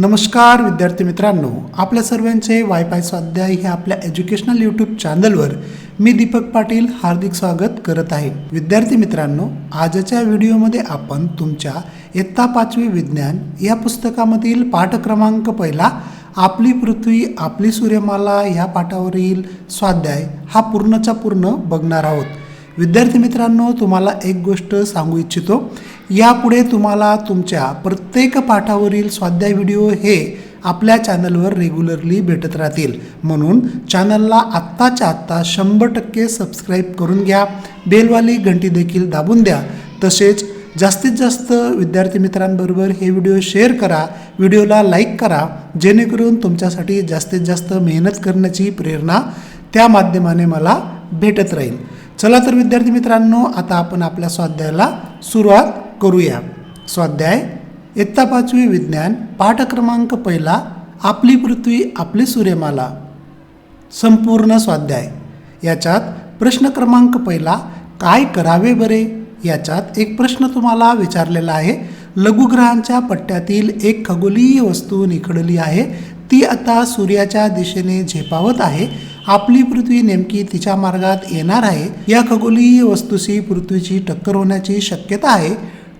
नमस्कार विद्यार्थी मित्रांनो. आपल्या सर्वांचे वायफाय स्वाध्याय हे आपल्या एज्युकेशनल यूट्यूब चॅनलवर मी दीपक पाटील हार्दिक स्वागत करत आहे. विद्यार्थी मित्रांनो आजच्या व्हिडिओमध्ये आपण तुमच्या इयत्ता पाचवी विज्ञान या पुस्तकामधील पाठ क्रमांक पहिला आपली पृथ्वी आपली सूर्यमाला ह्या पाठावरील स्वाध्याय हा पूर्णचा पूर्ण बघणार आहोत. विद्यार्थी मित्रांनो तुम्हाला एक गोष्ट सांगू इच्छितो. यापुढे तुम्हाला तुमच्या प्रत्येक पाठावरील स्वाध्याय व्हिडिओ हे आपल्या चॅनलवर रेग्युलरली भेटत राहतील. म्हणून चॅनलला आत्ताच्या आत्ता शंभर टक्के सबस्क्राईब करून घ्या. बेलवाली घंटी देखील दाबून द्या. तसेच जास्तीत जास्त विद्यार्थी मित्रांबरोबर हे व्हिडिओ शेअर करा. व्हिडिओला लाईक करा. जेणेकरून तुमच्यासाठी जास्तीत जास्त मेहनत करण्याची प्रेरणा त्या माध्यमाने मला भेटत राहील. चला तर विद्यार्थी मित्रांनो आता आपण आपल्या स्वाध्यायाला सुरुवात करूया. स्वाध्याय इत्ता पाचवी विज्ञान पाठ क्रमांक पहिला आपली पृथ्वी आपली सूर्यमाला. संपूर्ण स्वाध्याय. याच्यात प्रश्न क्रमांक पहिला काय करावे बरे? याच्यात एक प्रश्न तुम्हाला विचारलेला आहे. लघुग्रहांच्या पट्ट्यातील एक खगोलीय वस्तू निखडली आहे. ती आता सूर्याच्या दिशेने झेपावत आहे. आपली पृथ्वी नेमकी तिच्या मार्गात येणार आहे या खगोलीय वस्तूशी पृथ्वीची टक्कर होण्याची शक्यता आहे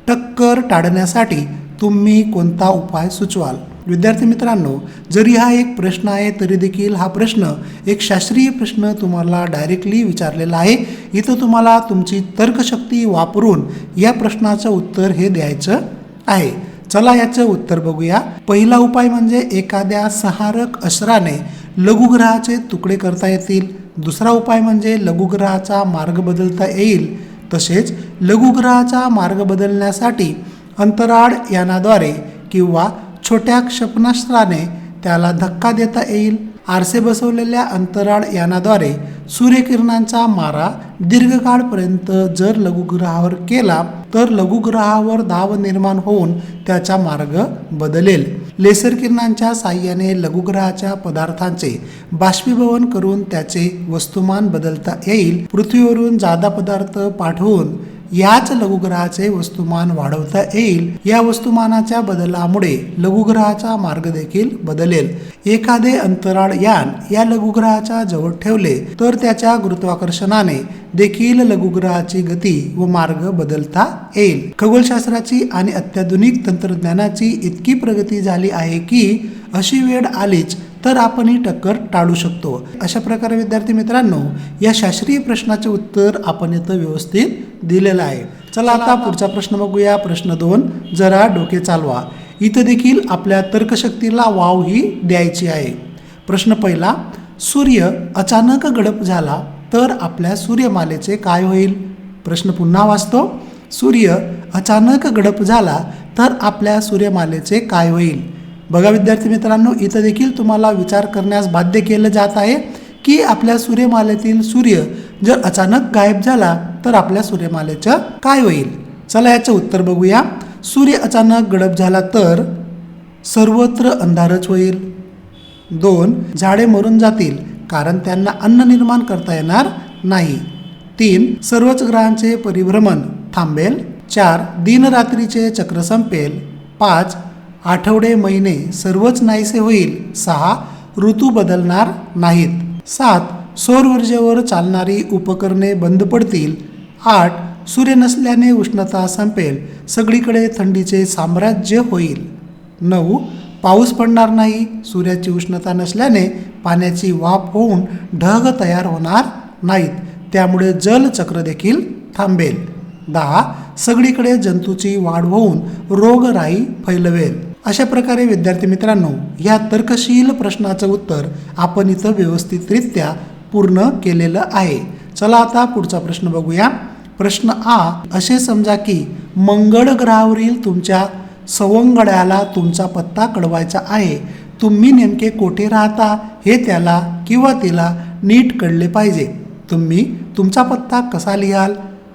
टक्कर टाळण्यासाठी तुम्ही कोणता उपाय सुचवाल? विद्यार्थी मित्रांनो जरी हा एक प्रश्न आहे तरी देखील हा प्रश्न एक शास्त्रीय प्रश्न तुम्हाला डायरेक्टली विचारलेला आहे. इथं तुम्हाला तुमची तर्कशक्ती वापरून या प्रश्नाचं उत्तर हे द्यायचं आहे. चला याचं उत्तर बघूया. पहिला उपाय म्हणजे एखाद्या सहारक अस्त्राने लघुग्रहाचे तुकडे करता येतील. दुसरा उपाय म्हणजे लघुग्रहाचा मार्ग बदलता येईल. तसेच लघुग्रहाचा मार्ग बदलण्यासाठी अंतराळ यानाद्वारे किंवा छोट्या क्षेपणास्त्राने त्याला धक्का देता येईल. आरसे बसवलेल्या अंतराळ यानाद्वारे सूर्यकिरणांचा मारा दीर्घकाळपर्यंत जर लघुग्रहावर केला तर लघुग्रहावर दाब निर्माण होऊन त्याचा मार्ग बदलेल. लेसर किरणांच्या साह्याने लघुग्रहाच्या पदार्थांचे बाष्पीभवन करून त्याचे वस्तुमान बदलता येईल. पृथ्वीवरून जादा पदार्थ पाठवून याच लघुग्रहाचे वस्तुमान वाढवता येईल. या वस्तुमानाच्या बदलामुळे लघुग्रहाचा मार्ग देखील बदलेल. एखादे अंतराळ यान या लघुग्रहाच्या जवळ ठेवले तर त्याच्या गुरुत्वाकर्षणाने देखील लघुग्रहाची गती व मार्ग बदलता येईल. खगोलशास्त्राची आणि अत्याधुनिक तंत्रज्ञानाची इतकी प्रगती झाली आहे की अशी वेळ आलीच तर आपण ही टक्कर टाळू शकतो. अशा प्रकारे विद्यार्थी मित्रांनो या शास्त्रीय प्रश्नाचे उत्तर आपण इथं व्यवस्थित दिलेलं आहे. चला आता पुढचा प्रश्न बघूया. प्रश्न दोन जरा डोके चालवा. इथं देखील आपल्या तर्कशक्तीला वाव ही द्यायची आहे. प्रश्न पहिला सूर्य अचानक गडप झाला तर आपल्या सूर्यमालेचे काय होईल? प्रश्न पुन्हा वाचतो. सूर्य अचानक गडप झाला तर आपल्या सूर्यमालेचे काय होईल? बघा विद्यार्थी मित्रांनो इथं देखील तुम्हाला विचार करण्यास बाध्य केलं जात आहे की आपल्या सूर्यमालेतील सूर्य जर अचानक गायब झाला तर आपल्या सूर्यमालेचं काय होईल? चला याचं उत्तर बघूया. सूर्य अचानक गडप झाला तर सर्वत्र अंधारच होईल. दोन झाडे मरून जातील कारण त्यांना अन्न निर्माण करता येणार नाही. तीन सर्वच ग्रहांचे परिभ्रमण थांबेल. चार दिनरात्रीचे चक्र संपेल. पाच आठवडे महिने सर्वच नाहीसे होईल सहा ऋतू बदलणार नाहीत. सात सौर ऊर्जेवर चालणारी उपकरणे बंद पडतील. आठ सूर्य नसल्याने उष्णता संपेल सगळीकडे थंडीचे साम्राज्य होईल. नऊ पाऊस पडणार नाही सूर्याची उष्णता नसल्याने पाण्याची वाफ होऊन ढग तयार होणार नाहीत. त्यामुळे जलचक्र देखील थांबेल. दहा सगळीकडे जंतूची वाढ होऊन रोगराई फैलवेल. अशा प्रकारे विद्यार्थी मित्रांनो या तर्कशील प्रश्नाचं उत्तर आपण इथं व्यवस्थितरित्या पूर्ण केलेलं आहे. चला आता पुढचा प्रश्न बघूया. प्रश्न आ असे समजा की मंगळ ग्रहावरील तुमच्या सवंगड्याला तुमचा पत्ता कळवायचा आहे. तुम्ही नेमके कोठे राहता हे त्याला किंवा तिला नीट कळले पाहिजे. तुम्ही तुमचा पत्ता कसा लिहाल?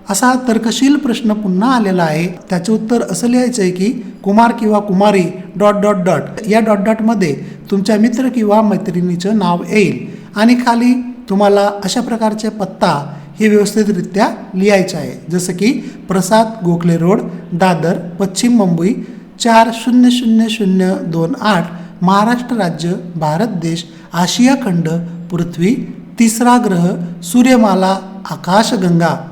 असा तर्कशील प्रश्न पुन्हा आलेला आहे. त्याचे उत्तर असं लिहायचं आहे की कुमार किंवा कुमारी डॉट डॉट डॉट. या डॉट डॉटमध्ये तुमच्या मित्र किंवा मैत्रिणीचं नाव येईल. आणि खाली तुम्हाला अशा प्रकारचे पत्ता हे व्यवस्थितरित्या लिहायचं आहे. जसं की प्रसाद गोखले रोड दादर पश्चिम मुंबई चार शून्य शून्य शून्य दोन आठ महाराष्ट्र राज्य भारत देश आशिया खंड पृथ्वी तिसरा ग्रह सूर्यमाला आकाशगंगा.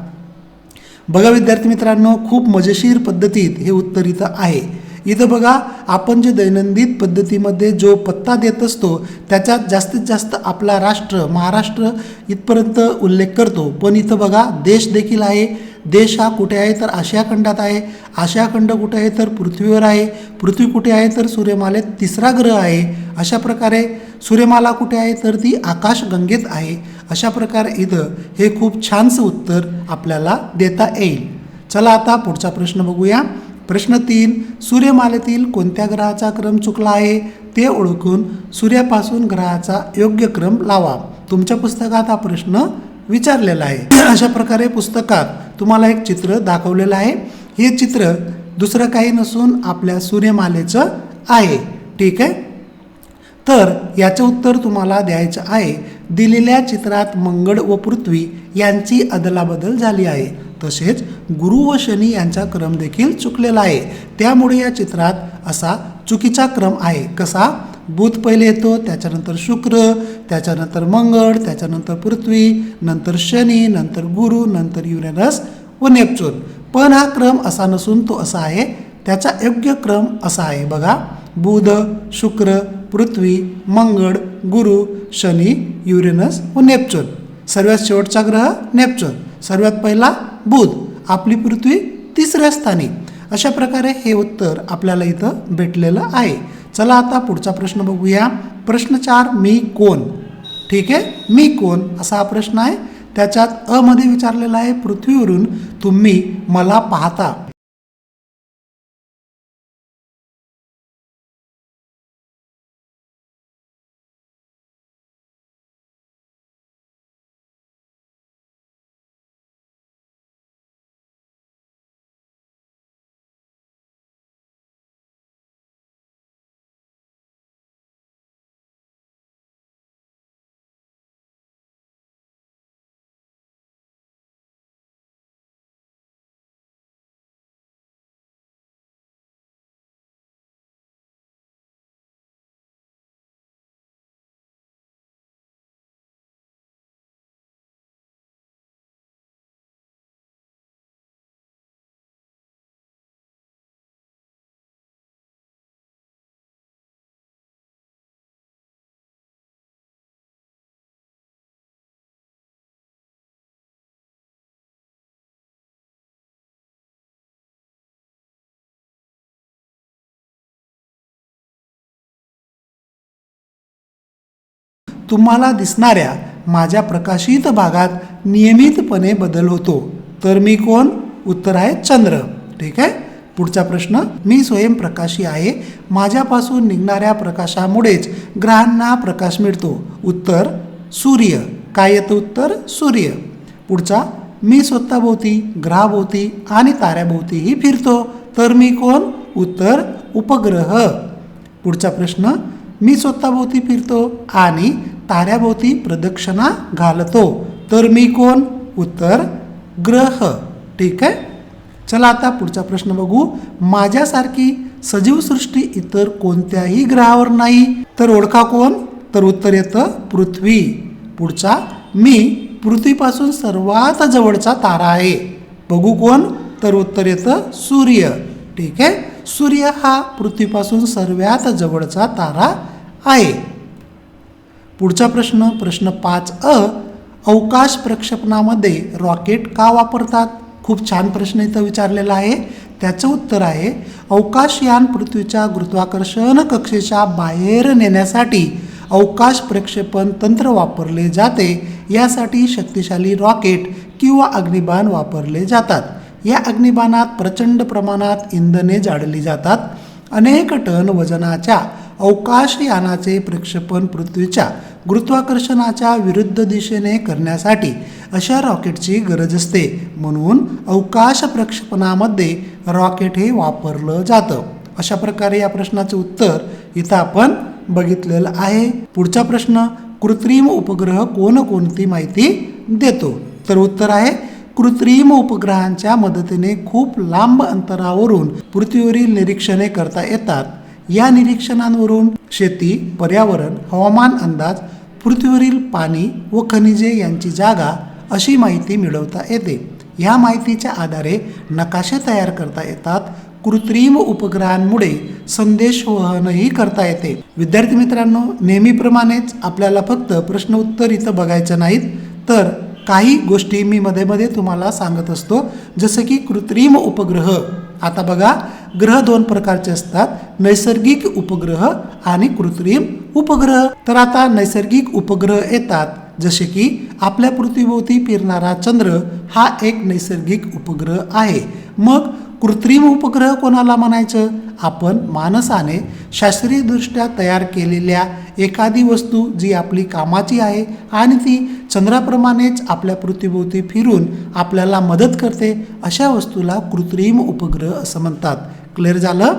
बघा विद्यार्थी मित्रांनो खूप मजेशीर पद्धतीत हे उत्तर इथं आहे. इथं बघा आपण जे दैनंदिन पद्धतीमध्ये जो पत्ता देत असतो त्याच्यात जास्तीत जास्त आपला राष्ट्र महाराष्ट्र इथपर्यंत उल्लेख करतो. पण इथं बघा देश देखील आहे. देश हा कुठे आहे तर आशिया खंडात आहे. आशिया खंड कुठे आहे तर पृथ्वीवर आहे. पृथ्वी कुठे आहे तर सूर्यमालेत तिसरा ग्रह आहे. अशा प्रकारे सूर्यमाला कुठे आहे तर ती आकाशगंगेत आहे. अशा प्रकारे इथं हे खूप छानसं उत्तर आपल्याला देता येईल. चला आता पुढचा प्रश्न बघूया. प्रश्न तीन सूर्यमालेतील कोणत्या ग्रहाचा क्रम चुकला आहे? ते ओळखून सूर्यापासून ग्रहाचा योग्य क्रम लावा. तुमच्या पुस्तकात हा प्रश्न विचारलेला आहे. अशा प्रकारे पुस्तकात तुम्हाला एक चित्र दाखवलेलं आहे. हे चित्र दुसरं काही नसून आपल्या सूर्यमालेचं आहे. ठीक आहे? तर याचं उत्तर तुम्हाला द्यायचं आहे. दिलेल्या चित्रात मंगळ व पृथ्वी यांची अदलाबदल झाली आहे. तसेच गुरु व शनी यांचा क्रम देखील चुकलेला आहे. त्यामुळे या चित्रात असा चुकीचा क्रम आहे. कसा? बुध पहिले येतो त्याच्यानंतर शुक्र त्याच्यानंतर मंगळ त्याच्यानंतर पृथ्वी नंतर शनी नंतर गुरु नंतर युरेनस व नेपच्यून पण हा क्रम असा नसून तो असा आहे. त्याचा योग्य क्रम असा आहे. बघा बुध शुक्र पृथ्वी मंगळ गुरु शनी युरेनस व नेपच्यून सर्वात शेवटचा ग्रह नेपच्यून सर्वात पहिला बुध आपली पृथ्वी तिसऱ्या स्थानी. अशा प्रकारे हे उत्तर आपल्याला इथं भेटलेलं आहे. चला आता पुढचा प्रश्न बघूया. प्रश्न चार मी कोण? ठीक आहे? मी कोण? असा हा प्रश्न आहे. त्याच्यात अमध्ये विचारलेला आहे पृथ्वीवरून तुम्ही मला पाहता. तुम्हाला दिसणाऱ्या माझ्या प्रकाशित भागात नियमितपणे बदल होतो. तर मी कोण? उत्तर आहे चंद्र. ठीक आहे? पुढचा प्रश्न. मी स्वयंप्रकाशी आहे. माझ्यापासून निघणाऱ्या प्रकाशामुळेच ग्रहांना प्रकाश मिळतो. उत्तर सूर्य. काय येतं उत्तर? सूर्य. पुढचा. मी स्वतःभोवती ग्रहाभोवती आणि ताऱ्याभोवतीही फिरतो. तर मी कोण? उत्तर उपग्रह. पुढचा प्रश्न. मी स्वतःभोवती फिरतो आणि ताऱ्याभोवती प्रदक्षिणा घालतो. तर मी कोण? उत्तर ग्रह. ठीक आहे? चला आता पुढचा प्रश्न बघू. माझ्यासारखी सजीव सृष्टी इतर कोणत्याही ग्रहावर नाही. तर ओळखा कोण? तर उत्तर येतं पृथ्वी. पुढचा मी पृथ्वीपासून सर्वात जवळचा तारा आहे. बघू कोण? तर उत्तर येतं सूर्य. ठीक आहे? सूर्य हा पृथ्वीपासून सर्वात जवळचा तारा आहे. पुढचा प्रश्न प्रश्न पाच अ अवकाश प्रक्षेपणामध्ये रॉकेट का वापरतात? खूप छान प्रश्न इथं विचारलेला आहे. त्याचं उत्तर आहे अवकाशयान पृथ्वीच्या गुरुत्वाकर्षण कक्षेच्या बाहेर नेण्यासाठी अवकाश प्रक्षेपण तंत्र वापरले जाते. यासाठी शक्तिशाली रॉकेट किंवा अग्निबाण वापरले जातात. या अग्निबाणात प्रचंड प्रमाणात इंधने जाळली जातात. अनेक टन वजनाच्या अवकाशयानाचे प्रक्षेपण पृथ्वीच्या गुरुत्वाकर्षणाच्या विरुद्ध दिशेने करण्यासाठी अशा रॉकेटची गरज असते. म्हणून अवकाश प्रक्षेपणामध्ये रॉकेट हे वापरलं जातं. अशा प्रकारे या प्रश्नाचं उत्तर इथं आपण बघितलेलं आहे. पुढचा प्रश्न कृत्रिम उपग्रह कोणकोणती माहिती देतो? तर उत्तर आहे कृत्रिम उपग्रहांच्या मदतीने खूप लांब अंतरावरून पृथ्वीवरील निरीक्षणे करता येतात. या निरीक्षणांवरून शेती पर्यावरण हवामान अंदाज पृथ्वीवरील पाणी व खनिजे यांची जागा अशी माहिती मिळवता येते. या माहितीच्या आधारे नकाशे तयार करता येतात. कृत्रिम उपग्रहांमुळे संदेश वहनही करता येते. विद्यार्थी मित्रांनो नेहमीप्रमाणेच आपल्याला फक्त प्रश्न उत्तर इथं बघायचं नाहीत तर काही गोष्टी मी मध्ये मध्ये तुम्हाला सांगत असतो. जसं की कृत्रिम उपग्रह. आता बघा ग्रह दोन प्रकारचे असतात नैसर्गिक उपग्रह आणि कृत्रिम उपग्रह. तर आता नैसर्गिक उपग्रह येतात जसे की आपल्या पृथ्वीभोवती फिरणारा चंद्र हा एक नैसर्गिक उपग्रह आहे. मग कृत्रिम उपग्रह कोणाला म्हणायचं? आपण मानसाने शास्त्रीयदृष्ट्या तयार केलेल्या एखादी वस्तू जी आपली कामाची आहे आणि ती चंद्राप्रमाणेच आपल्या पृथ्वीभोवती फिरून आपल्याला मदत करते अशा वस्तूला कृत्रिम उपग्रह असं म्हणतात. क्लिअर झालं.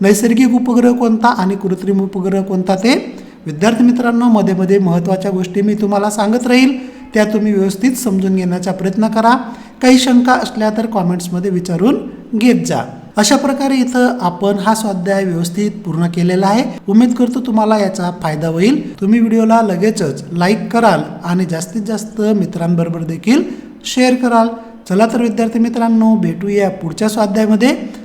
नैसर्गिक उपग्रह कोणता आणि कृत्रिम उपग्रह कोणता ते? विद्यार्थी मित्रांनो मध्ये मध्ये महत्त्वाच्या गोष्टी मी तुम्हाला सांगत राहील. त्या तुम्ही व्यवस्थित समजून घेण्याचा प्रयत्न करा. काही शंका असल्या तर कॉमेंट्समध्ये विचारून घेत जा. अशा प्रकारे इथं आपण हा स्वाध्याय व्यवस्थित पूर्ण केलेला आहे. उमेद करतो तुम्हाला याचा फायदा होईल. तुम्ही व्हिडिओला लगेचच लाईक कराल आणि जास्तीत जास्त मित्रांबरोबर देखील शेअर कराल. चला तर विद्यार्थी मित्रांनो भेटूया पुढच्या स्वाध्यायामध्ये.